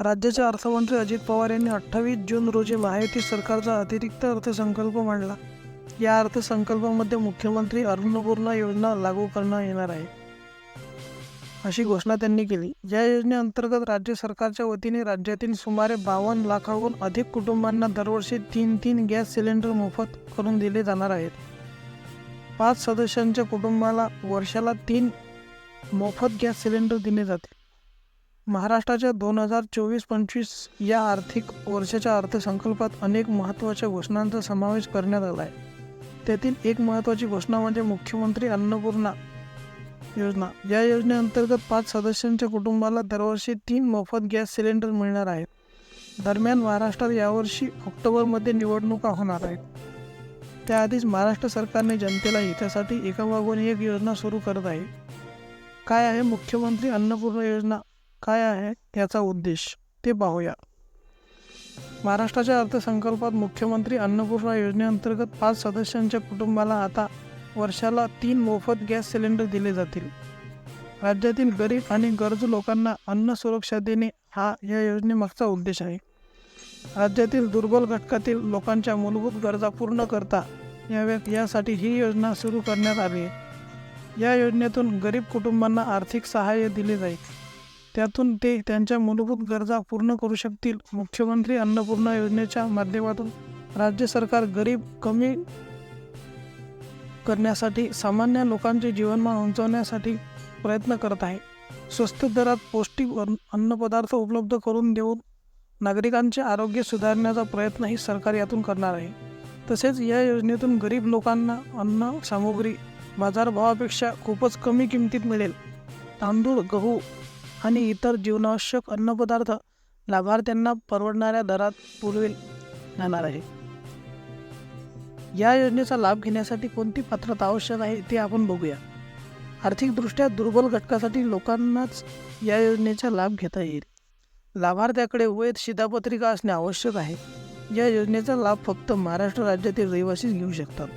राज्याचे अर्थमंत्री अजित पवार यांनी अठ्ठावीस जून रोजी महायुती सरकारचा अतिरिक्त अर्थसंकल्प मांडला. या अर्थसंकल्पामध्ये मुख्यमंत्री अन्नपूर्णा योजना लागू करण्यात येणार आहे. अशी घोषणा त्यांनी केली. या योजनेअंतर्गत राज्य सरकारच्या वतीने राज्यातील सुमारे बावन्न लाखाहून अधिक कुटुंबांना दरवर्षी तीन तीन गॅस सिलेंडर मोफत करून दिले जाणार आहेत. पाच सदस्यांच्या कुटुंबाला वर्षाला तीन मोफत गॅस सिलेंडर दिले जातील. महाराष्ट्राच्या दोन हजार चोवीस पंचवीस या आर्थिक वर्षाच्या अर्थसंकल्पात अनेक महत्त्वाच्या घोषणांचा समावेश करण्यात आला आहे. त्यातील एक महत्त्वाची घोषणा म्हणजे मुख्यमंत्री अन्नपूर्णा योजना. या योजनेअंतर्गत पाच सदस्यांच्या कुटुंबाला दरवर्षी तीन मोफत गॅस सिलेंडर मिळणार आहेत. दरम्यान महाराष्ट्रात यावर्षी ऑक्टोबरमध्ये निवडणुका होणार आहेत. त्याआधीच महाराष्ट्र सरकारने जनतेला हितासाठी एकामागून एक योजना सुरू करत आहे. काय आहे मुख्यमंत्री अन्नपूर्णा योजना? काय आहे याचा उद्देश? ते पाहूया. महाराष्ट्राच्या अर्थसंकल्पात मुख्यमंत्री अन्नपूर्णा योजनेअंतर्गत पाच सदस्यांच्या कुटुंबाला आता वर्षाला तीन मोफत गॅस सिलेंडर दिले जातील. राज्यातील गरीब आणि गरजू लोकांना अन्न सुरक्षा देणे हा या योजनेमागचा उद्देश आहे. राज्यातील दुर्बल घटकातील लोकांच्या मूलभूत गरजा पूर्ण करता याव्या यासाठी ही योजना सुरू करण्यात आली आहे. या योजनेतून गरीब कुटुंबांना आर्थिक सहाय्य दिले जाईल. त्यातून ते त्यांच्या मूलभूत गरजा पूर्ण करू शकतील. मुख्यमंत्री अन्नपूर्णा योजनेच्या माध्यमातून राज्य सरकार गरीब कमी करण्यासाठी सामान्य लोकांचे जीवनमान उंचावण्यासाठी प्रयत्न करत आहे. स्वस्त दरात पौष्टिक अन्न- अन्नपदार्थ उपलब्ध करून देऊन नागरिकांचे आरोग्य सुधारण्याचा प्रयत्नही सरकार यातून करणार आहे. तसेच या योजनेतून गरीब लोकांना अन्न सामुग्री बाजारभावापेक्षा खूपच कमी किमतीत मिळेल. तांदूळ गहू आणि इतर जीवनावश्यक अन्नपदार्थ लाभार्थ्यांना परवडणाऱ्या दरात पुरवेल जाणार आहे. या योजनेचा लाभ घेण्यासाठी कोणती पात्रता आवश्यक आहे ते आपण बघूया. आर्थिकदृष्ट्या दुर्बल घटकासाठी लोकांनाच या योजनेचा लाभ घेता येईल. लाभार्थ्याकडे वैध शिधापत्रिका असणे आवश्यक आहे. या योजनेचा लाभ फक्त महाराष्ट्र राज्यातील रहिवासीच घेऊ शकतात.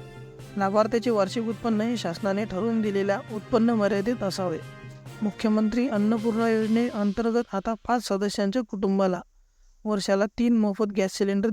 लाभार्थ्याचे वार्षिक उत्पन्न हे शासनाने ठरवून दिलेल्या उत्पन्न मर्यादित असावे. मुख्यमंत्री अन्नपूर्णा योजनेअंतर्गत आता पाच सदस्यांच्या कुटुंबाला वर्षाला तीन मोफत गॅस सिलेंडर दिले